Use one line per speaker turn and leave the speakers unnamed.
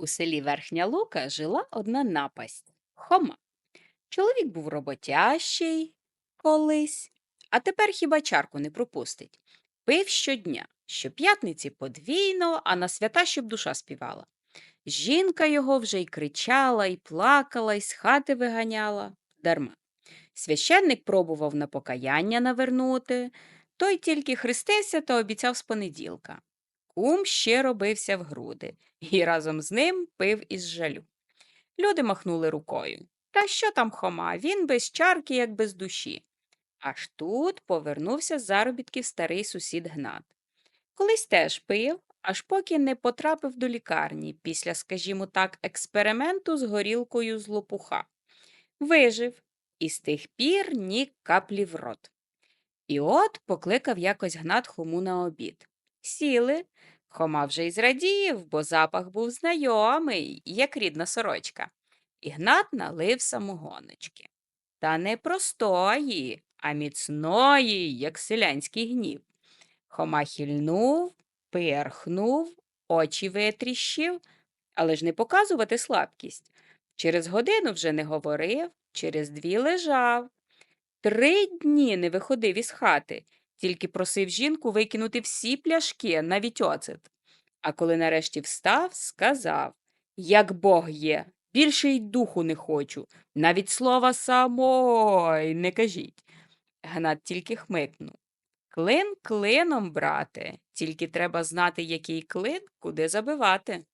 У селі Верхня Лука жила одна напасть Хома. Чоловік був роботящий колись, а тепер хіба чарку не пропустить. Пив щодня, щоп'ятниці подвійно, а на свята, щоб душа співала. Жінка його вже й кричала, і плакала, і з хати виганяла дарма. Священник пробував на покаяння навернути, той тільки хрестився та обіцяв з понеділка. Кум ще робився в груди і разом з ним пив із жалю. Люди махнули рукою. Та що там Хома? Він без чарки, як без душі. Аж тут повернувся з заробітків старий сусід Гнат. Колись теж пив, аж поки не потрапив до лікарні після, скажімо так, експерименту з горілкою з лопуха. Вижив і з тих пір ні каплі в рот. І от покликав якось Гнат Хому на обід. Сіли. Хома вже й зрадів, бо запах був знайомий, як рідна сорочка. Ігнат налив самогоночки. Та не простої, а міцної, як селянський гнів. Хома хильнув, перхнув, очі витріщив, але ж не показувати слабкість. Через годину вже не говорив, через дві лежав. Три дні не виходив із хати, тільки просив жінку викинути всі пляшки, навіть оцет. А коли нарешті встав, сказав Як Бог є, більше й духу не хочу, навіть слова самой не кажіть. Гнат тільки хмикнув. Клин клином, брате, тільки треба знати, який клин, куди забивати.